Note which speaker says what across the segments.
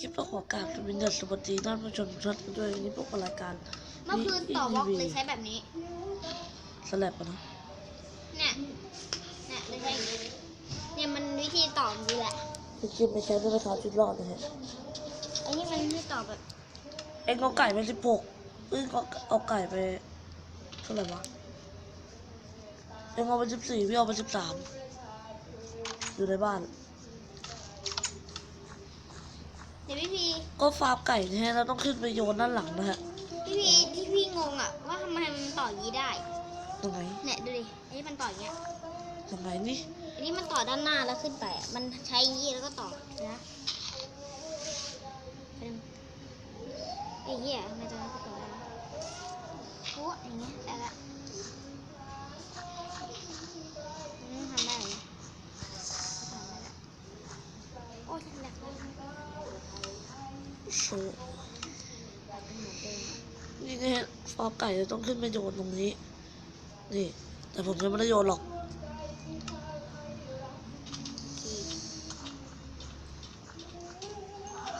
Speaker 1: คลิปต้องขอกราบสวัสดีสวัสดีท่านผู้ชมทุกท่านด้วยวันนี้พวกรายการ
Speaker 2: เมื่อคืนต่อบล็อกเลยใช้แบบนี้
Speaker 1: สลับอะนะ
Speaker 2: เนี่ยเนี่ยเลยใช้อย่างนี้เนี่ยมันวิธีต่ออย่างนี้แหละ
Speaker 1: พี่คลิปไม่ใช้ด้วยนะครับชุดรอดนะฮะ
Speaker 2: ไอ้นี่มันวิธีต่อแบบ
Speaker 1: เอ็งเอาไก่ไปสิบหกเอ็งก็เอาไก่ไปเท่าไหร่วะเอ็งเอาไปสิบสี่พี่เอาไปสิบสามอยู่ในบ้าน
Speaker 2: เดี๋ยวพี่พี
Speaker 1: ก็ฟาร์มไก่นะฮะเราต้องขึ้นไปโยนด้านหลังนะฮะ
Speaker 2: พี่พีที่พี่งงอะว่าทำไมมันต่ออย่างนี้ได้
Speaker 1: ยังไง
Speaker 2: เนี่ยดูดิไอ้นี่มันต่ออย่างเงี้ย
Speaker 1: ยังไงนี่
Speaker 2: อันนี้มันต่อด้านหน้าแล้วขึ้นไปอะมันใช้อย่างนี้แล้วก็ต่อนะเป็นไอ้เหี้ยทำไมตรงนั้นก็ต่อได้วะโอ้อย่างเงี้ยได้ละอืมทำได้เหรอทำได้ละโอ้ยแหลกแล้ว
Speaker 1: โชว์
Speaker 2: เป็นเหมือนเดิม
Speaker 1: นี่นะฮะฟาร์มไก่เราต้องขึ้นไปโยนตรงนี้ นี่ แต่ผมยังไม่ได้โยนหรอก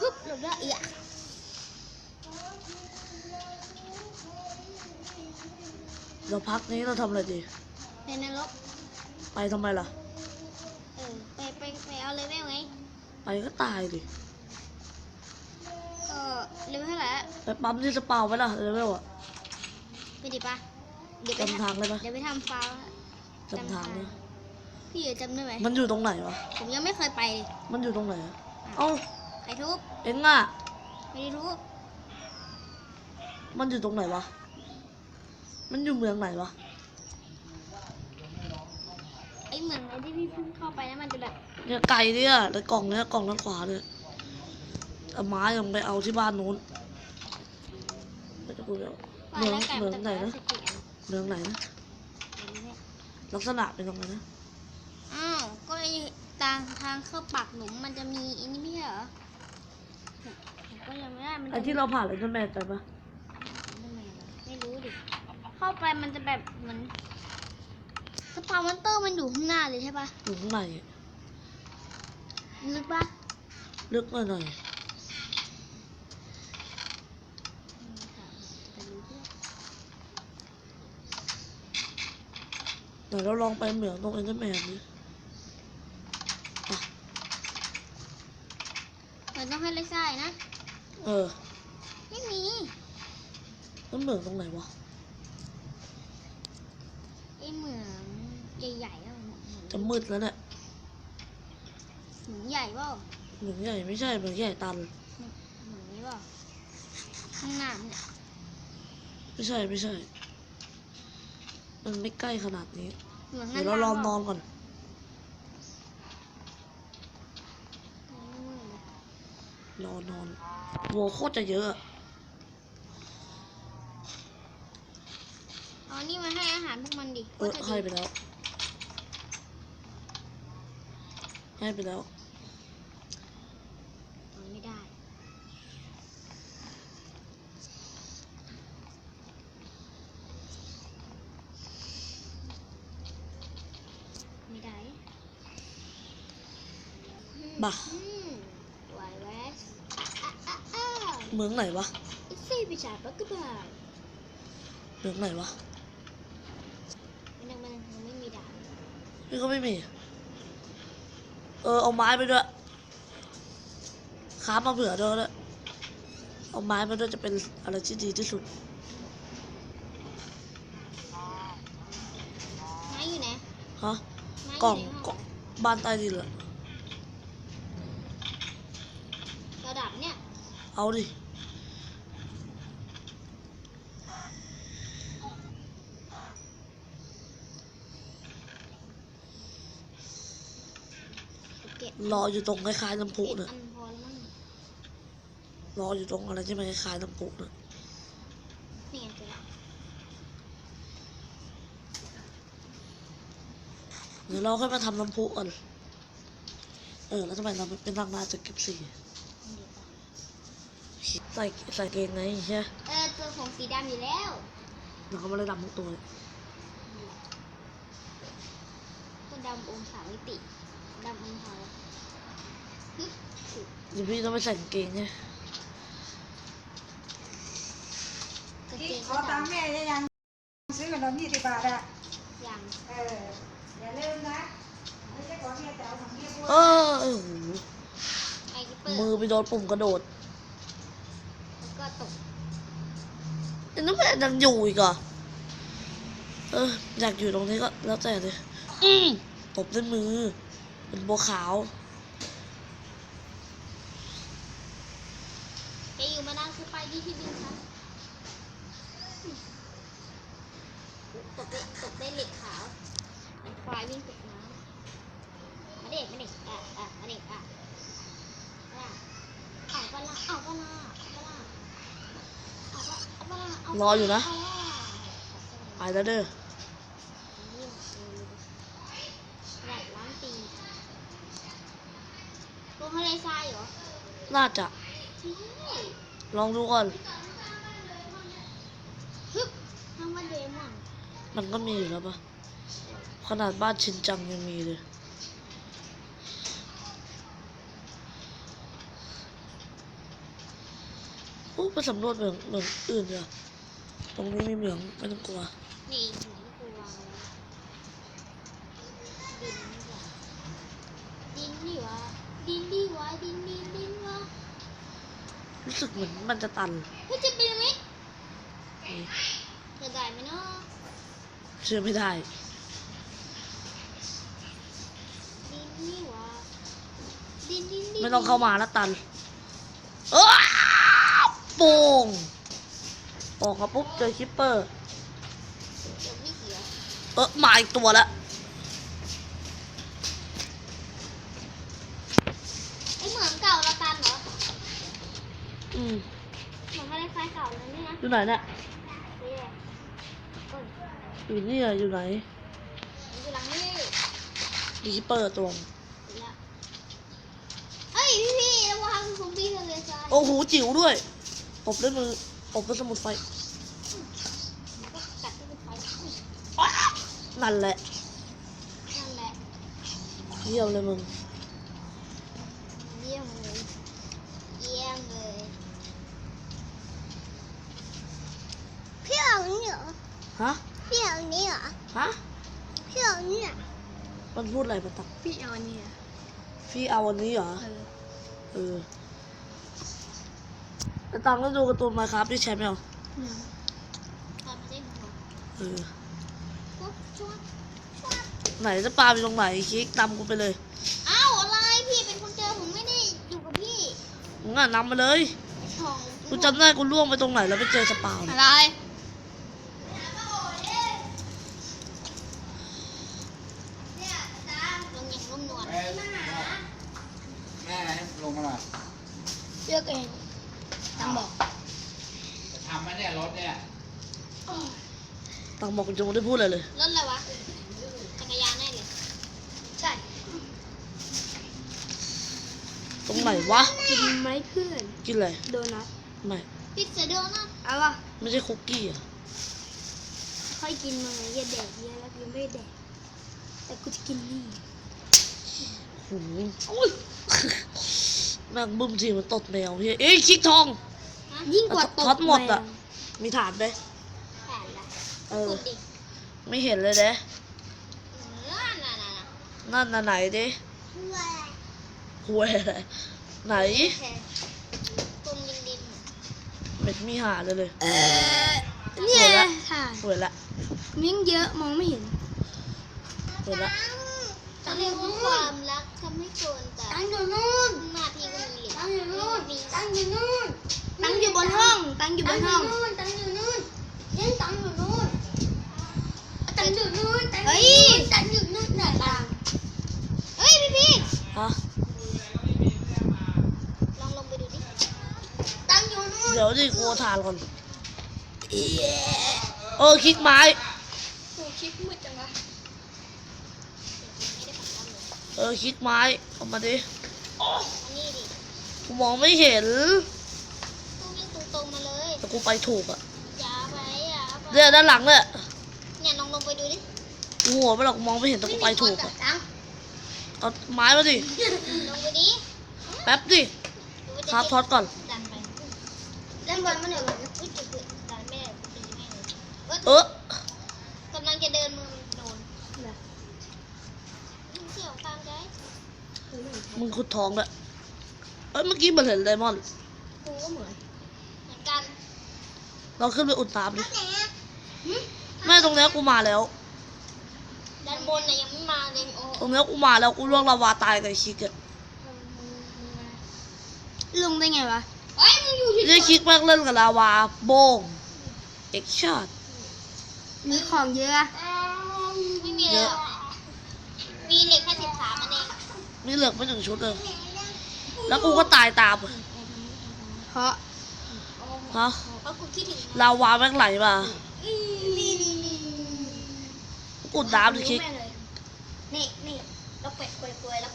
Speaker 2: ฮึบหลบแล้วเอีย
Speaker 1: เราพักนี้เราทำอะไรดี
Speaker 2: ในนรก
Speaker 1: ไปทำไมล่ะ
Speaker 2: เออ ไปไปไปเอาเลเวลไง
Speaker 1: ไปก็ตายดิ
Speaker 2: เออ เลเวลเท่าไหร่อะ
Speaker 1: ไปปั๊มที่สปาวไว้ล่ะเลเวลอะ
Speaker 2: ไปดิปะเดี๋ยวไป
Speaker 1: จำทางได้ปะ
Speaker 2: เดี๋ยวไปทำฟาวล์
Speaker 1: จำทางเนี่ย
Speaker 2: พี่จำได้ไหม
Speaker 1: มันอยู่ตรงไหนวะ
Speaker 2: ผมยังไม่เคยไปเลย
Speaker 1: มันอยู่ตรงไหนอะเอ้า
Speaker 2: ใครทุบ
Speaker 1: เอ็งอะ
Speaker 2: ไม่ได้ทุบ
Speaker 1: มันอยู่ตรงไหนวะ มันอยู่เมืองไหนวะ
Speaker 2: ไอ้เหมือนไอ้ที่พี่เพิ่งเข้าไปแล้วมันจะแบบ
Speaker 1: เนี่ยไก่เนี่ยในกล่องเนี่ยกล่องด้านขวาเนี่ย เอาไม้ลงไปเอาที่บ้านนู้นไม่ต้องพูดแล้ว
Speaker 2: ว่า
Speaker 1: เมือง
Speaker 2: แล้วไก่
Speaker 1: เมื
Speaker 2: มั
Speaker 1: อนง
Speaker 2: จะ
Speaker 1: ไหน
Speaker 2: เกิด
Speaker 1: นะ
Speaker 2: สติอัน
Speaker 1: เมืองไหนนะ
Speaker 2: นี้
Speaker 1: ลักษณะเป็นตรงไหนนะ
Speaker 2: อ้าวก็ไอ้ทางทางเข้าปากหลุมมันจะมีอันนี้ไม่ใช่เหรอผมก็ยังไม่ได้มัน
Speaker 1: ไอ้
Speaker 2: จะ
Speaker 1: ที่เราผ่านเลยนั่นแม่ใจปะ
Speaker 2: ไม่รู้ดิเข้าไปมันจะแบบเหมือนสปาวมอนเตอร์มันอยู่ข้างหน้าเลยใช่ปะ
Speaker 1: อยู่ข้างในอะ
Speaker 2: ลึกปะ
Speaker 1: ลึกหน่อยหน่อย เดี๋ยวเราลองไปเหมืองตรงเอ็นเดอร์แมนดิอะ
Speaker 2: มันต้องให้เล็กไส้นะ
Speaker 1: เออ
Speaker 2: ไม่มี
Speaker 1: แล้วเหมืองตรงไหนวะ
Speaker 2: ไอเหมืองใหญ่ๆแล้วเหมือง
Speaker 1: จะมืดแล้วเนี่ย
Speaker 2: เหมืองใหญ่เปล่า
Speaker 1: เหมืองใหญ่ไม่ใช่เหมืองใหญ่ตัน
Speaker 2: เหมืองนี้เปล่าข้างหน้าเนี่ย
Speaker 1: ไม่ใช่ไม่ใช่ มันไม่ใกล้ขนาดนี้
Speaker 2: เหมือง
Speaker 1: เดี๋
Speaker 2: นั้
Speaker 1: ย
Speaker 2: น
Speaker 1: วเราลองน
Speaker 2: ปล่
Speaker 1: อนก่อนรอนอนโวโคตรจะเยอะอะ
Speaker 2: เอานี่มาให้อาหารพวกมันดิ
Speaker 1: เออให้ไปแล้ว ให้ไปแล้ว
Speaker 2: เอาไม่ได้ ไม่ได้
Speaker 1: บ่ะ
Speaker 2: อืมไวแวสอะอะอะ
Speaker 1: เมืองไหนวะ
Speaker 2: อีซี่ปีศาจปักกระบาด
Speaker 1: เมืองไหนวะ
Speaker 2: มันยังมันยังไม่มีดาบ
Speaker 1: นี่ก็ไม่มี เออเอาไม้ไปด้วยค้ามาเผื่อด้วยด้วยเอาไม้มาด้วยจะเป็นอะไรที่ดีที่สุด
Speaker 2: ไม้อยู่ไหน
Speaker 1: ฮะ
Speaker 2: ไม้
Speaker 1: กล่อง
Speaker 2: ยู่ใน
Speaker 1: กล่
Speaker 2: ห้
Speaker 1: องบ้านใต้ดินเหรอ
Speaker 2: ระดับเนี่ย
Speaker 1: เอาดิ
Speaker 2: เก็บ
Speaker 1: รออยู่ตรงคล้ายๆน้ำพุ
Speaker 2: เก็บ
Speaker 1: เนี่ย
Speaker 2: อันพอแล้วมั้ง
Speaker 1: รออยู่ตรงอะไรที่มันคล้ายๆน้ำพุเนี่ย
Speaker 2: นี่ไงเจอละ
Speaker 1: เดี๋ยวเราค่อยมาทำน้ำพุก่อน เออ แล้วทำไมเราไม่เป็นทางหน้าจะเก็บสี
Speaker 2: นี่ดีกว่า
Speaker 1: ใส่ใส่เกงไงใช่ไหม
Speaker 2: เออตัวของสีดำอยู่แล้ว
Speaker 1: แล้วเขาไม่ได้ดำทุกตัวเลย
Speaker 2: ตัวดำองศามิติดำองศาฮึบสุด
Speaker 1: เดี๋ยวพี่ต้องไปใส่กางเกงไง
Speaker 2: กางเก
Speaker 3: ที่
Speaker 2: ง
Speaker 3: ข
Speaker 2: ก็
Speaker 3: อตัง
Speaker 2: ดำ
Speaker 3: ค์แม่ยังยังซื้อขนมยี่สิบบาทอะ
Speaker 2: อย่าง
Speaker 3: เอออย่าลืมนะไม่ใช่ของแม่แต่เอาของแม่พูด
Speaker 1: เออโอ้โห
Speaker 2: ไอคิปเปอร์
Speaker 1: มือไปโดนปุ่มกระโดด
Speaker 2: แล้วก็ตก
Speaker 1: อันนั้นมันยังอยู่อีกเหรอเอออยากอยู่ตรงนี้ก็แล้วแต่เลยอืมตบด้วยมือเป็นบัวขาว
Speaker 2: จะอยู่มานานคือไปที่ที่ดินครับตกได้ตกได้เหล็กขาวมันควายวิ่งตกน้ำมาเด็กมาเด็กอะอะมาเด็กอะอะเอาปะล่ะเอาปะล่ะเอาปะล่ะเอาปะเอาปะล่ะเอาปะล่
Speaker 1: รออยู่นะ
Speaker 2: เาป
Speaker 1: ไปแล้วเด้อ
Speaker 2: อยากล้างตีนลงทะเลทรายเหรอ
Speaker 1: น่าจะ
Speaker 2: ใช่
Speaker 1: ลองดูก่อน
Speaker 2: ฮึบทำว่าเดมอน
Speaker 1: มันก็มีอยู่แล้วปะขนาดบ้านชินจังยังมีเลย โอ้ไปสำรวจเหมืองเหมืองอื่นเถอะต รงนี้มีเหมืองไม่ต้องกลัว
Speaker 2: นี่หนูกลัวดินนี่หว่าดินนี่หว่าดินดีวะดินดินดินวะ
Speaker 1: รู้สึกเหมือนมันจะตัน
Speaker 2: เฮ้ยจะเป็นไหม
Speaker 1: นี่
Speaker 2: จะได้ไหมเนาะ
Speaker 1: เชื่อไม่ได้
Speaker 2: ดินนี่หว่าดินดินดิน
Speaker 1: ไม่ต้องเข้ามาแล้วตันเอ้าโป่ง ออกมาปุ๊บเจอคิปเปอร์
Speaker 2: เดี๋ยวไม่เสีย
Speaker 1: เออมาอีกตัวแล้ว
Speaker 2: ไอเหมืองเก่าเราตันเหรอ
Speaker 1: อืม
Speaker 2: เหมือนทะเลทรายเก่าเลยนี่นะ
Speaker 1: อยู่ไหนเนี่ย
Speaker 2: นี่แหละเอ้ย
Speaker 1: อยู่เนี่ยอยู่ไหน
Speaker 2: มันอยู่หลังนี่
Speaker 1: มีคิปเปอร์ตัวง
Speaker 2: เห็นแล้วเฮ้ยพี่พี่ระวังซอมบี้ทะเลทราย
Speaker 1: โอ้โหจิ๋วด้วยอบด้วยมือ อบด้วยสมุดไฟ
Speaker 2: มันก็กัดที่มันไป
Speaker 1: นั่นแหละ
Speaker 2: นั่นแหละ
Speaker 1: เยี่ยมเลยมึง
Speaker 2: เยี่ยมเลยเยี่ยมเลยพี่เอานี่เหรอ
Speaker 1: ฮะ
Speaker 2: พี่เอานี่เหรอ
Speaker 1: ฮะ
Speaker 2: พี่เอานี่อะ
Speaker 1: มันพูดอะไรมาตัก
Speaker 2: พี่เอานี่อะ
Speaker 1: พี่เอาวันนี้เหรอ
Speaker 2: เออ
Speaker 1: เออ แต่ตังก็ดูการ์ตูนมาครับพี่แชมป์ไม่เอา
Speaker 2: ทำได้หัว
Speaker 1: เออ
Speaker 2: ปุ๊บชวดชวด
Speaker 1: ไหนจะปลาไปตรงไหนคลิกนำกูไปเลย
Speaker 2: อ้าวอะไรพี่เป็นคนเจอผมไม่ได้อยู่กับพี่
Speaker 1: มึงอะนำมาเลย
Speaker 2: ช่อง
Speaker 1: กูจำได้กูล่วงไปตรงไหนแล้วไปเจอสปาวน์
Speaker 2: อะไรลงอย่างนุ่มนวล
Speaker 4: แม่แม่ให้ลงมาหน่อย
Speaker 2: เลือกเองตังบอก
Speaker 4: จะทำไหมเนี่ยรถเนี่ย
Speaker 1: ตัง บอกจะไม่ได้พูดอะไรเลย
Speaker 2: รถอะไรวะ จักรยานแน่เลย ใช่
Speaker 1: ตรงไหนวะ
Speaker 2: กินไหมเพื่อน
Speaker 1: กินอะไร
Speaker 2: โดนัท
Speaker 1: ไม่
Speaker 2: พิซซ่าโดนัทเอาวะ
Speaker 1: ไม่ใช่คุกกี้อะ
Speaker 2: ค่อยกินมาอย่าแดกเยอะแล้วกูไม่แดก แต่กูจะกินนี่
Speaker 1: โหอุ้ยแม่งบึ้มทีมันตดแมวเฮ้ยเอ้ยคลิกทอง
Speaker 2: ยิ่งกว่าต
Speaker 1: ท็อปหมดอะ มีฐานไหม เออ
Speaker 2: พูดดิ
Speaker 1: ไม่เห็นเลยเด้
Speaker 2: เออน่ะน่ะน่ะ
Speaker 1: นั่นน่ะไหนดิ
Speaker 2: คืออะไร
Speaker 1: หวยอะไรไหน
Speaker 2: ตรงดินดิน
Speaker 1: ไม่มีหาเลยเลย
Speaker 2: เนี่ย
Speaker 1: เห็นละ
Speaker 2: ค่ะ
Speaker 1: หวยละ
Speaker 2: มิ่งเยอะมองไม่เห็น
Speaker 1: หวยละ
Speaker 2: จะเรียกว่าความรักทำให้คนแต่ตั้งอยู่นู่นหน้าที่ก็มีตั้งอยู่นู่นตั้งอยู่นู่นตั้งอยู่บนห้อง ตั้งอยู่บนห้องตั้งอยู่นู่นยังตั้งอยู่นู่น ตั้งอยู่นู่นเฮ้ยตั้งอยู่นู่นไหนตั้งเฮ้ยพี่พี่
Speaker 1: ฮะ
Speaker 2: ลองลงไปดูดิตั้งอยู่นู่น
Speaker 1: เดี๋ยวดิกูเอาฐานก่อนเออคลิกไม้
Speaker 2: โอ้ชิปมืดจังวะไม่ได้ปัดตั้งเลย
Speaker 1: เออคลิกไม้เอามาดิ
Speaker 2: อันนี้ดิ
Speaker 1: กูมองไม่เห็น
Speaker 2: ตู้วิ่งตรงๆมาเลย
Speaker 1: แต่กูไปถูกอะ
Speaker 2: อย่าไปอย่าไป
Speaker 1: เนี่ยด้านหลังเนี่ย
Speaker 2: เนี่ยลอ งลงไปดูดิ
Speaker 1: กูหัวไปหรอกกูมองไม่เห็นแต่กูไปถูกอะ
Speaker 2: ตั้ง
Speaker 1: เอาไม้มาดิ
Speaker 2: ลงไปดิ
Speaker 1: แป๊บดิ
Speaker 2: ล
Speaker 1: ครับทอดก่อน
Speaker 2: ดันไปเล่นบอลมันเดี๋ยวมันอุ้ยจุดเกิดดันแม่ตีแม่เลยเอ้ย
Speaker 1: เออกำ
Speaker 2: ลังจะเดินมือโดนเสี่ยวตามใจ
Speaker 1: มึงขุดทองด้วยเอ้ยเมื่อกี้มันเห็นไดมอนด์
Speaker 2: กูก็เหมือนเหมือนกัน
Speaker 1: เราขึ้นไปอุดน้ำดิ
Speaker 2: หึ
Speaker 1: แม่ ตรงเนี้ยกูมาแล้ว
Speaker 2: ด้านบนน่ะยังไม่มาเลยโอ้
Speaker 1: ตรงเนี้ยกูมาแล้วกูล่วงลาวาตายกับไอ้คิกอะ
Speaker 2: ลงได้ไงวะเฮ้ยมึงอยู่ที่
Speaker 1: ไอ้คิกแม่งเล่นกับลาวาโบงเอ็กชอต
Speaker 2: มีของเยอะไม่มีเลยมีเหล็กแค่สิบสามอันเอง
Speaker 1: มีเหลือกไม่ถึงชุดเลย แล้วกูก็ตายตาม
Speaker 2: เพราะ
Speaker 1: ฮะ
Speaker 2: เพราะกูคิดถึง
Speaker 1: ลาวาแม่งไหลมา
Speaker 2: นี่นี่นี่
Speaker 1: อุดน้ำดิคิก
Speaker 2: นี่นี่แล้วเป็ดกลวยๆแล้ว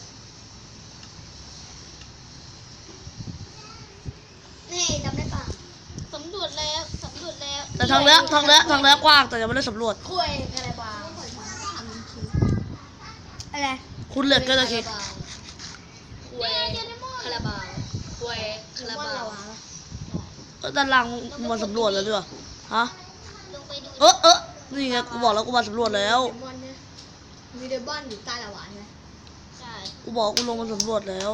Speaker 2: นี่จำได้ป่ะสำรวจแล้วสำรวจแล้ว
Speaker 1: แต่ทางเนี้ยทางเนี้ยทางเนี้ยกว้างแต่ยังไม่ได้สำรวจ
Speaker 2: คุยอะไรบ้างอะไร
Speaker 1: คุณเหล็กก็จะคิก
Speaker 2: คุยคาราบาวคุยคาราบาว
Speaker 1: เอ้ยด้านล่างมึงมาสำรวจแล้วด้วยฮะ
Speaker 2: ลงไปดู
Speaker 1: เออเออ นี่ไงกูบอกแล้วกูมาสำรวจแล้ว
Speaker 2: มีเดบอนอยู่ใต้ละวานไหมใช่
Speaker 1: กูบอกกูลงมาสำรวจแล้ว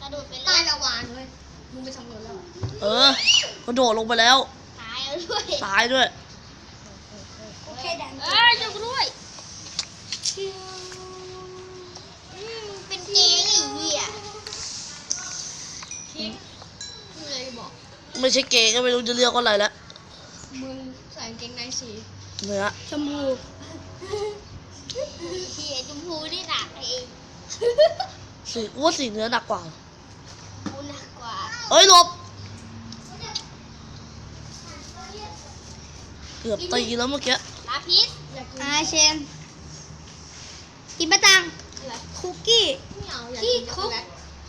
Speaker 2: กระโดดไปใต้ละวานเลยมึงไปสำรวจแล้ว
Speaker 1: เออกระโดดลงไปแล้ว
Speaker 2: ตายแล้วด้วย
Speaker 1: ตายด้วย
Speaker 2: โอเคดังเอ้ยช่วยกูด้วยอืมเป็นเกย์ไอ้เหี้ยคิกมึงเลยบอก
Speaker 1: ไม่ใช่เกย์ก็ไม่รู้จะเรียกว่าอะไรแล้ว
Speaker 2: มึงใส่กางเกงในสี
Speaker 1: เนื้อ
Speaker 2: ชมพูเหี้ยชมพูนี่หนักเอง
Speaker 1: สีกูว่าสีเนื้อหนักกว่า
Speaker 2: กูหนักกว่า
Speaker 1: เอ้ยหลบเกือบตีแล้วเมื่อกี้
Speaker 2: ลาพิษอาเชนกินปะตังคุกกี้ขี้คุก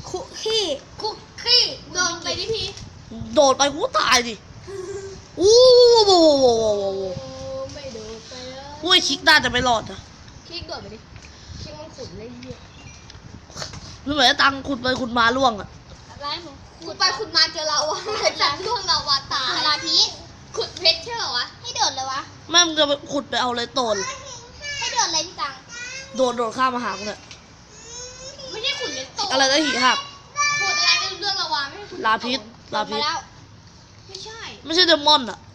Speaker 2: คุกขี้คุกขี้โดนไปดิพี่
Speaker 1: โดดไปกูตายดิอู้โว้โว้โว้โว้โว้โว้
Speaker 2: ไม่โดน ไปเลย
Speaker 1: กูไอ้คิกน่าจะไม่รอดนะ
Speaker 2: ขี้โดดไปดิขี้มันขุนเลยเหี้ย
Speaker 1: ไม่เหมือนไอ้ตังขุดไปขุดมาล่วงอะ
Speaker 2: อะไรมึงขุดไปขุดมาเจอเราอะจากล่วงเราวาตายลาพิษขุดเพชรใช่เหรอวะให้โดดเลยวะ
Speaker 1: แม่มึงจะไปขุดไปเอาเลยโตน
Speaker 2: ให้โดดเลยพี่ตัง
Speaker 1: โดดโดดข้ามมาหากูเนี่ย
Speaker 2: ไม่ใช่ขุดเพชรโต
Speaker 1: อะไรนะหีหัก
Speaker 2: ขุดอะไรไม่รู้เรื่องระวางไม่ใช่ขุด
Speaker 1: ลาพิษลาพิษ
Speaker 2: แล้วไม่ใช่
Speaker 1: ไม่ใช่เดมอนอะ
Speaker 2: ทอง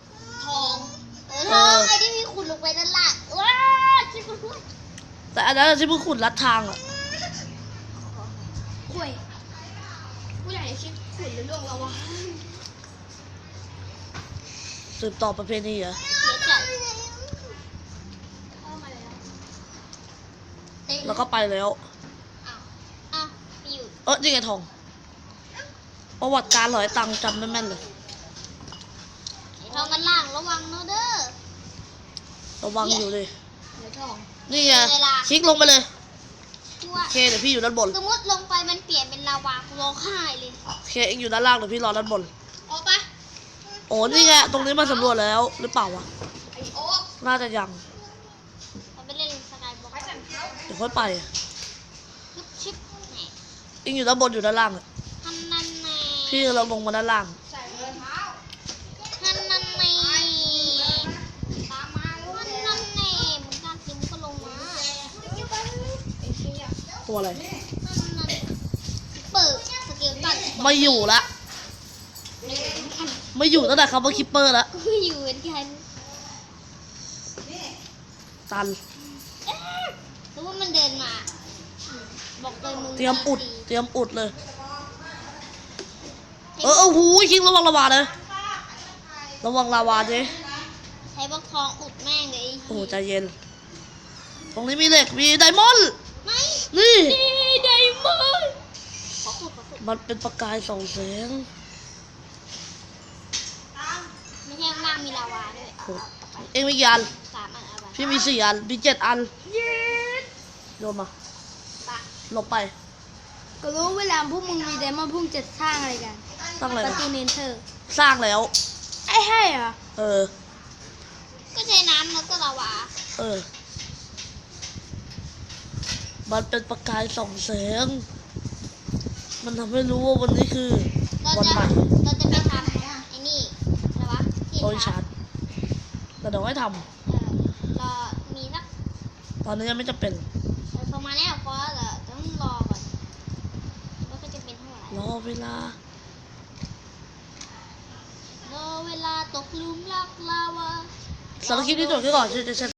Speaker 2: เออ
Speaker 1: เอ
Speaker 2: ทอง
Speaker 1: อ
Speaker 2: ไอ้ที่พี่ขุดลงไปด้านล่างว้าชิบหาย
Speaker 1: แต่อันนั้นอะที่มึงขุดลัดทางอะ
Speaker 2: คุยผู้ใหญ่ชิบขุดเรื่องระวาง
Speaker 1: สืบต่อประเพณีเหรอ
Speaker 2: เสียใจเข้ามาแล้วเต็ม
Speaker 1: แล้วก็ไปแล้ว
Speaker 2: อ้าวอ้าวไปอยู่
Speaker 1: เออนี่ไงทอง ประวัติการหลอยตังค์จำไม่แม่นเลย
Speaker 2: ไอ้ทองกันล่างระวังเนอะเด้ อ
Speaker 1: ระวังอยู่เลย
Speaker 2: เดี๋ยวทอง
Speaker 1: นี่ไง
Speaker 2: เวลา
Speaker 1: คลิกลงไปเลย
Speaker 2: ที่
Speaker 1: โอ
Speaker 2: ว่า
Speaker 1: เคเดี๋ยวพี่อยู่ด้านบน
Speaker 2: สมมติลงไปมันเปลี่ยนเป็นลาวากูร้องไห้เลย
Speaker 1: โอเคเองอยู่ด้านล่างเดี๋ยวพี่รอด้านบน
Speaker 2: ออกไป
Speaker 1: โอ้นี่ไงตรงนี้มาสำรวจแล้วหรือเปล่าวะ
Speaker 2: ไอ้โอ๊ก
Speaker 1: น่าจะยัง
Speaker 2: มันไปเล่นสกายบล็อก
Speaker 1: เดี๋ยวค่อยไป
Speaker 2: ชิปชิปแหน่
Speaker 1: เองอยู่ด้านบนอยู่ด้านล่างอะ
Speaker 2: ฮันนันแน่
Speaker 1: พี่เราลงมาด้านล่าง
Speaker 2: ฮันนันแน่ตามมาฮันนันแน่มึงการซิมก็ลงมา
Speaker 1: ตัวอะไร
Speaker 2: ฮันนันเปิดสเกลตัน
Speaker 1: ไม่อยู่ละ ไม่อยู่ตั้งแต่คำว่าคิปเปอร์ละ
Speaker 2: กูอยู่เหมือนกัน
Speaker 1: ตัน
Speaker 2: เอ๊ะแล้วว่ามันเดินมา บอกเลยมึง
Speaker 1: เตรียมอุด เตรียมอุดเลย เออเออหูยคิงระวังระวาเลยระวังลาวาดิ
Speaker 2: ใช้บักทองอุดแม่งเลยไอ้
Speaker 1: โอ้โห
Speaker 2: เหี้ย
Speaker 1: ใจเย็น ตรงนี้มีเหล็ก มีไดมอนด์
Speaker 2: ไม่
Speaker 1: นี่
Speaker 2: ดีไดมอนด์ขอขุดขอขุด
Speaker 1: มันเป็นประกายสองแสง
Speaker 2: ไม่ใช่ข้างล่างมีลาวาด้วย
Speaker 1: โอ้เองมีกี่อัน
Speaker 2: สามอันเอาไป
Speaker 1: พี่มีสี่อันมีเจ็ดอัน
Speaker 2: เย็ด
Speaker 1: โยนมา
Speaker 2: ปะ
Speaker 1: หลบไป
Speaker 2: ก็รู้เวลาพวกมึงมีไดมอนด์พวกมึงจะสร้างอะไรกัน
Speaker 1: ตั้งอะไร
Speaker 2: ประ
Speaker 1: นะ
Speaker 2: ตูเนเธอร์
Speaker 1: สร้างแล้ว
Speaker 2: ไอ้ให้เหรอ
Speaker 1: เออ
Speaker 2: ก็ใช้น้ำแล้วก็ลาวา
Speaker 1: เออ มันเป็นประกายสองแสง มันทำให้รู้ว่าวันนี้คือ
Speaker 2: ลเรา
Speaker 1: วัน
Speaker 2: จะ
Speaker 1: ใหม่
Speaker 2: เราจะไปทำไอ้นี่อะไรวะที่
Speaker 1: โดยชาร์จแต่เดี๋ยวให้ท
Speaker 2: เออรอมีสักำ
Speaker 1: ตอนนี้ยังไม่จะเป็น
Speaker 2: เออประมาณเนี้ยพอแล้วแต่ต้องรอก่อนว่าก็จะเป็นเท่าไหร่
Speaker 1: รอเวลา
Speaker 2: รอเวลาตกหลุมรักลาวา
Speaker 1: สำหรับคลิปนี้จบแค่ก่อนจะจะ